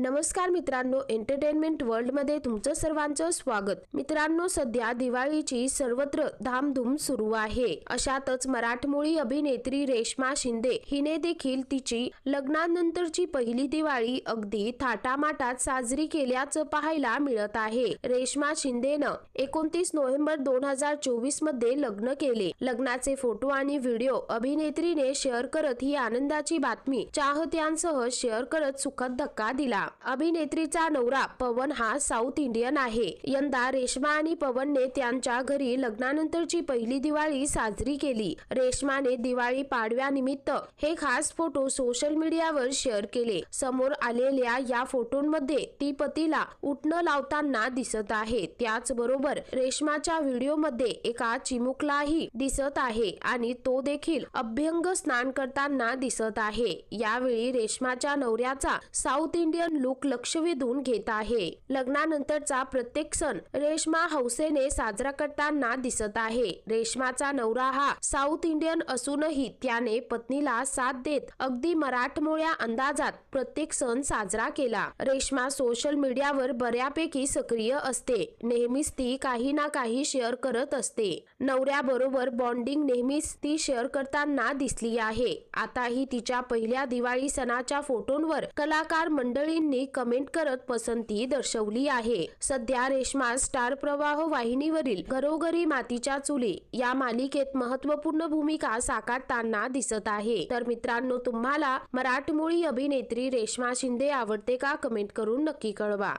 नमस्कार मित्रांनो एंटरटेनमेंट वर्ल्डमध्ये तुमचं सर्वांचं स्वागत. मित्रांनो सध्या दिवाळीची सर्वत्र धामधूम सुरू आहे. अशातच मराठमोळी अभिनेत्री रेश्मा शिंदे हिने देखील तिची लग्नानंतरची पहिली दिवाळी अगदी थाटामाटात साजरी केल्याचं पाहायला मिळत आहे. रेश्मा शिंदेनं एकोणतीस नोव्हेंबर दोन हजार चोवीसमध्ये लग्न केले. लग्नाचे फोटो आणि व्हिडिओ अभिनेत्रीने शेअर करत ही आनंदाची बातमी चाहत्यांसह शेअर करत सुखद धक्का दिला. अभिनेत्रीचा नवरा पवन हा साऊथ इंडियन आहे. यंदा रेश्मा आणि पवनने त्यांच्या घरी लग्नानंतरची पहिली दिवाळी साजरी केली. रेश्माने दिवाळी पाडव्यानिमित्त हे खास फोटो सोशल मीडियावर शेअर केले. समोर आलेल्या या फोटोंमध्ये ती पतीला उठणं लावताना दिसत आहे. त्याचबरोबर रेश्माच्या व्हिडिओमध्ये एका चिमुकलाही दिसत आहे आणि तो देखील अभ्यंग स्नान करताना दिसत आहे. यावेळी रेश्माच्या नवऱ्याचा साऊथ इंडियन लुक लक्ष वेधून घेत आहे. लग्नानंतरचा प्रत्येक सण रेशमा हौसेने साजरा करताना दिसत आहे. रेशमाचा नवरा हा साऊथ इंडियन असूनही त्याने पत्नीला साथ देत अगदी मराठमोळ्या अंदाजात प्रत्येक सण साजरा केला. रेशमा सोशल मीडियावर बऱ्यापैकी सक्रिय असते. नेहमीच ती काही ना काही शेअर करत असते. नवऱ्याबरोबर बॉन्डिंग नेहमीच ती शेअर करताना दिसली आहे. आताही तिच्या पहिल्या दिवाळी सणाच्या फोटोंवर कलाकार मंडळी मंडळींनी कमेंट करत पसंती दर्शवली आहे. सध्या रेश्मा स्टार प्रवाह वाहिनीवरील घरोघरी मातीच्या चुली या मालिकेत महत्त्वपूर्ण भूमिका साकारताना दिसत आहे. तर मित्रांनो तुम्हाला मराठमोळी अभिनेत्री रेश्मा शिंदे आवडते का? कमेंट करून नक्की कळवा.